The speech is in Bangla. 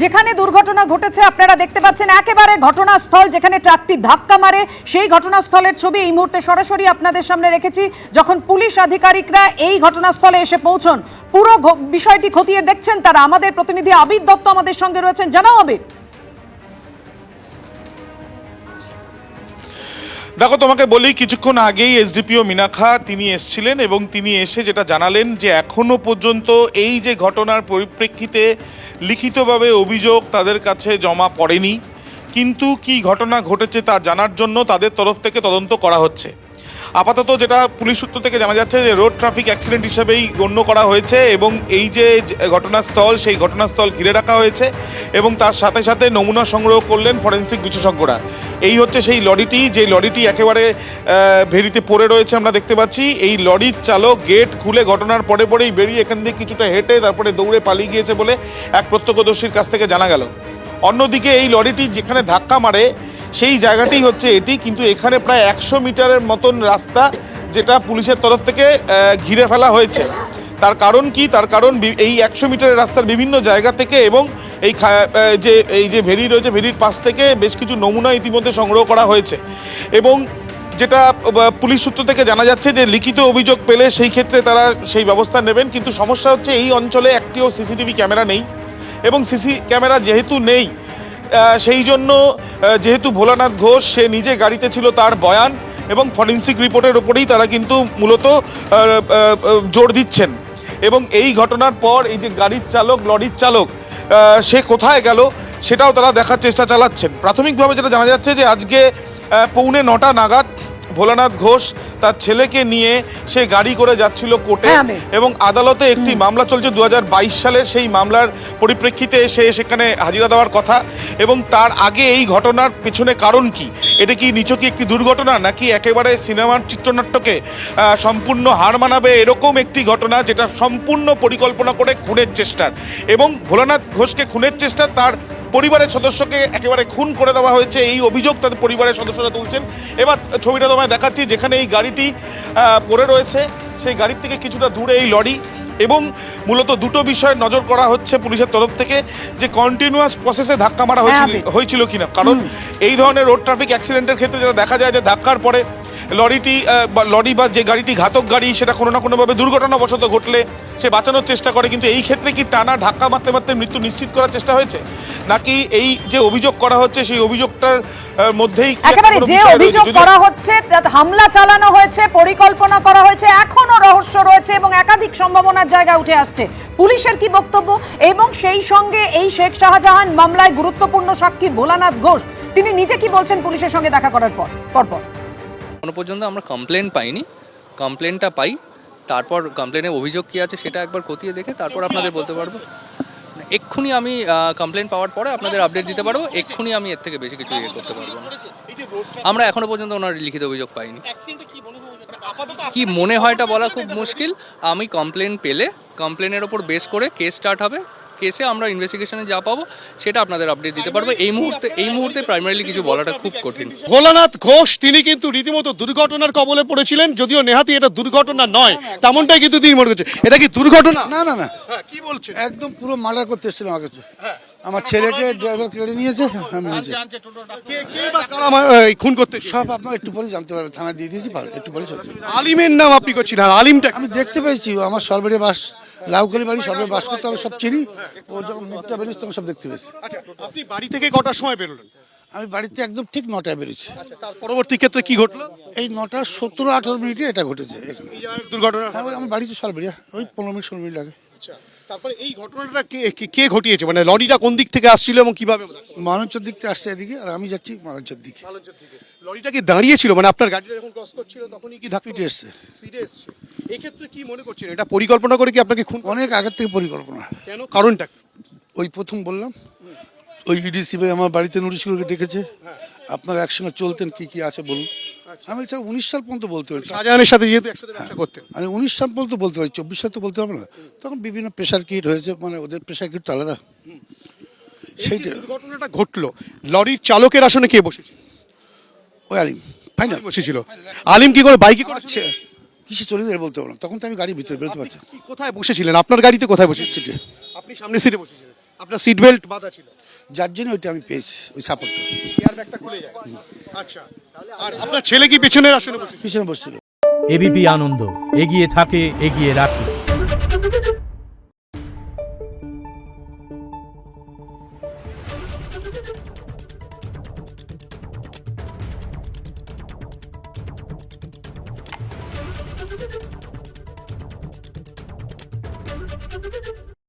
যেখানে দুর্ঘটনা ঘটেছে, আপনারা দেখতে পাচ্ছেন একেবারে ঘটনাস্থল যেখানে ট্রাকটি ধাক্কা মারে। সেই ঘটনাস্থলের ছবি এই মুহূর্তে সরাসরি আপনাদের সামনে রেখেছি। যখন পুলিশ আধিকারিকরা এই ঘটনাস্থলে এসে পৌঁছন, পুরো বিষয়টি খতিয়ে দেখছেন তারা। আমাদের প্রতিনিধি আবির দত্ত আমাদের সঙ্গে রয়েছেন। জানাও আবির। দেখো, তোমাকে বলি, কিছুক্ষণ আগেই এসডিপিও মিনাখা তিনি এসছিলেন এবং তিনি এসে যেটা জানালেন যে এখনও পর্যন্ত এই যে ঘটনার পরিপ্রেক্ষিতে লিখিতভাবে অভিযোগ তাদের কাছে জমা পড়েনি। কিন্তু কি ঘটনা ঘটেছে তা জানার জন্য তাদের তরফ থেকে তদন্ত করা হচ্ছে। আপাতত যেটা পুলিশ সূত্র থেকে জানা যাচ্ছে যে রোড ট্রাফিক অ্যাক্সিডেন্ট হিসেবেই গণ্য করা হয়েছে এবং এই যে ঘটনাস্থল, সেই ঘটনাস্থল ঘিরে রাখা হয়েছে এবং তার সাথে সাথে নমুনা সংগ্রহ করলেন ফরেন্সিক বিশেষজ্ঞরা। এই হচ্ছে সেই লরিটি, যে লরিটি একেবারে ভেরিতে পড়ে রয়েছে আমরা দেখতে পাচ্ছি। এই লরির চালক গেট খুলে ঘটনার পরে পরেই বেরিয়ে এখান থেকে কিছুটা হেঁটে তারপরে দৌড়ে পালিয়ে গিয়েছে বলে এক প্রত্যক্ষদর্শীর কাছ থেকে জানা গেল। অন্যদিকে এই লরিটি যেখানে ধাক্কা মারে সেই জায়গাটি হচ্ছে এটি, কিন্তু এখানে প্রায় একশো মিটারের মতন রাস্তা যেটা পুলিশের তরফ থেকে ঘিরে ফেলা হয়েছে। তার কারণ কি? তার কারণ এই একশো মিটারের রাস্তার বিভিন্ন জায়গা থেকে এবং এই যে এই যে ভেরি রয়েছে, ভেরির পাশ থেকে বেশ কিছু নমুনা ইতিমধ্যে সংগ্রহ করা হয়েছে। এবং যেটা পুলিশ সূত্র থেকে জানা যাচ্ছে যে লিখিত অভিযোগ পেলে সেই ক্ষেত্রে তারা সেই ব্যবস্থা নেবেন, কিন্তু সমস্যা হচ্ছে এই অঞ্চলে একটিও সিসিটিভি ক্যামেরা নেই। এবং সিসি ক্যামেরা যেহেতু নেই সেই জন্য যেহেতু ভোলানাথ ঘোষ, সে নিজে গাড়িতে ছিল তার বয়ান এবং ফরেন্সিক রিপোর্টের ওপরেই তারা কিন্তু মূলত জোর দিচ্ছেন। এবং এই ঘটনার পর এই যে গাড়ির চালক, লরির চালক সে কোথায় গেল সেটাও তারা দেখার চেষ্টা চালাচ্ছেন। প্রাথমিকভাবে যেটা জানা যাচ্ছে যে আজকে পৌনে নটা নাগাদ ভোলানাথ ঘোষ তার ছেলেকে নিয়ে সে গাড়ি করে যাচ্ছিল কোর্টে হ্যাঁ, এবং আদালতে একটি মামলা চলছে দু সালের। সেই মামলার পরিপ্রেক্ষিতে সে সেখানে হাজিরা দেওয়ার কথা এবং তার আগে এই ঘটনার পেছনে কারণ কি? এটা কি নিচকি একটি দুর্ঘটনা নাকি একেবারে সিনেমার চিত্রনাট্যকে সম্পূর্ণ হার মানাবে এরকম একটি ঘটনা যেটা সম্পূর্ণ পরিকল্পনা করে খুনের চেষ্টার? এবং ভোলানাথ ঘোষকে খুনের চেষ্টা তার পরিবারের সদস্যকে একেবারে খুন করে দেওয়া হয়েছে। এই অভিযোগ তাদের পরিবারের সদস্যরা তুলছেন। এবার ছবিটা তোমায় দেখাচ্ছি যেখানে এই গাড়িটি পড়ে রয়েছে। সেই গাড়ির থেকে কিছুটা দূরে এই লরি এবং মূলত দুটো বিষয়ে নজর করা হচ্ছে পুলিশের তরফ থেকে যে কন্টিনিউয়াস প্রসেসে ধাক্কা মারা হয়েছিল হ্যাঁ, হয়েছিল কিনা। কারণ এই ধরনের রোড ট্রাফিক অ্যাক্সিডেন্টের ক্ষেত্রে যেটা দেখা যায় যে ধাক্কার পরে লরিটি লরি বা যে গাড়িটি ঘাতক গাড়ি সেটা কোনো না কোনোভাবে দুর্ঘটনাবশত ঘটলে সে বাঁচানোর চেষ্টা করে। কিন্তু এই ক্ষেত্রে কি টানা ধাক্কা মারতে মারতে মৃত্যু নিশ্চিত করার চেষ্টা হয়েছে? নাকি এই যে অভিযোগ করা হচ্ছে সেই অভিযোগটার মধ্যেই একেবারে যে অভিযোগ করা হচ্ছে হামলা চালানো হয়েছে পরিকল্পনা করা হয়েছে এখনও রহস্য রয়েছে এবং একাধিক সম্ভাবনার জায়গা উঠে আসছে। পুলিশের কি বক্তব্য? এবং সেই সঙ্গে এই শেখ শাহজাহান মামলায় গুরুত্বপূর্ণ সাক্ষী ভোলানাথ ঘোষ তিনি নিজে কি বলছেন পুলিশের সঙ্গে দেখা করার পর পরপর? এখনও পর্যন্ত আমরা কমপ্লেন পাইনি। কমপ্লেনটা পাই। তারপর কমপ্লেনের অভিযোগ কী আছে সেটা একবার খতিয়ে দেখে তারপর আপনাদের বলতে পারব। এক্ষুনি আমি কমপ্লেন পাওয়ার পরে আপনাদের আপডেট দিতে পারব। এক্ষুনি আমি এর থেকে বেশি কিছু ইয়ে করতে পারব না। আমরা এখনও পর্যন্ত ওনার লিখিত অভিযোগ পাইনি। কি মনে হয়টা বলা খুব মুশকিল। আমি কমপ্লেন পেলে কমপ্লেনের ওপর বেস করে কেস স্টার্ট হবে। কেসে আমরা ইনভেস্টিগেশনে যা পাবো সেটা আপনাদের আপডেট দিতে পারব। এই মুহূর্তে এই মুহূর্তে প্রাইমারিলি কিছু বলাটা খুব কঠিন। ভোলানাথ ঘোষ তিনি কিন্তু রীতিমতো দুর্ঘটনার কবলে পড়েছিলেন যদিও নেহাতি এটা দুর্ঘটনা নয় তেমনটাই কিন্তু তিনি মনে করছে এটা কি দুর্ঘটনা? না না না। হ্যাঁ, কি বলছেন? একদম পুরো মার্ডার করতে এসেছিলাম আমার কাছে। আমার ছেলেকে ড্রাইভার কেড়ে নিয়েছে খুন করতে সব আপনার একটু পরে জানতে পারবেন থানা দিয়ে দিয়েছি একটু পরে আলিমের নাম আপনি করছেন আর আলিমটা আমি দেখতে পেয়েছি আমার সরবারি বাস লাউকালি বাড়ি সবাই বাস করতে আমি সব চিনি। ও যখন মুখটা বেরিয়েছে তখন সব দেখতে পেয়েছি। আচ্ছা আপনি বাড়ি থেকে কটার সময় বেরোলেন? আমি বাড়িতে একদম ঠিক নটায় বেরিয়েছি পরবর্তী ক্ষেত্রে কি ঘটলো? এই নটা সতেরো আঠারো মিনিটে এটা ঘটেছে এখানে। দুর্ঘটনা হ্যাঁ আমার বাড়িতে সরবারিয়া ওই পনেরো মিনিট ষোলো মিনিট লাগে। আচ্ছা। তারপরে এই ঘটনাটা কে কে- কে ঘটিয়েছে? মানে লরিটা কোন দিক থেকে আসছিল এবং কীভাবে দিক থেকে আসছে এদিকে আর আমি যাচ্ছি মহানঞ্চর দিকে। লরিটা কি দাঁড়িয়ে ছিল? মানে আপনার গাড়িটা যখন ক্রস করছিল তখনই কি ধাক্কা পিটে এসছে। স্পিডে এসছে। এই ক্ষেত্রে কি মনে করছেন? এটা পরিকল্পনা করে কি আপনাকে খুন অনেক আগের থেকে পরিকল্পনা। কেন? কারণটা কি? ওই প্রথম বললাম ওই ইডিসি ভাই আমার বাড়িতে নোটিশ করে ডেকেছে। আপনারা একসঙ্গে চলতেন কি কি আছে বলুন। আমি বলছি উনিশ সাল পর্যন্ত বলতে পারি। শাহজাহানের সাথে যেহেতু একসাথে ব্যবসা করতেন আমি উনিশ সাল পর্যন্ত বলতে পারি চব্বিশ সাল তো বলতে পারব না। তখন বিভিন্ন প্রেশার কিট হয়েছে মানে ওদের প্রেশার কিট তো আলাদা। সেইটা। ঘটনাটা ঘটলো লরির চালকের আসনে কে বসেছিল? ওই আলিম ফাইনাল বসেছিল। আলিম কি করে বাইকে করে? আচ্ছা কিসে চলে যাবে বলতে পারব না। তখন তো আমি গাড়ির ভিতরে বেরোতে পারছি কোথায় বসেছিলেন? আপনার গাড়িতে কোথায় বসেছিলেন? আপনি সামনের সিটে বসেছিলেন। আপনার সিট বেল্ট বাঁধা ছিল। যার জন্য ওইটা আমি পেয়েছি ওই সাপোর্টটা এয়ার ব্যাগটা খুলে যায়। আচ্ছা। আর আপনার ছেলে কি পেছনের আসনে বসে পিছনে বসছিল। এবিপি আনন্দ এগিয়ে থাকে এগিয়ে রাখে।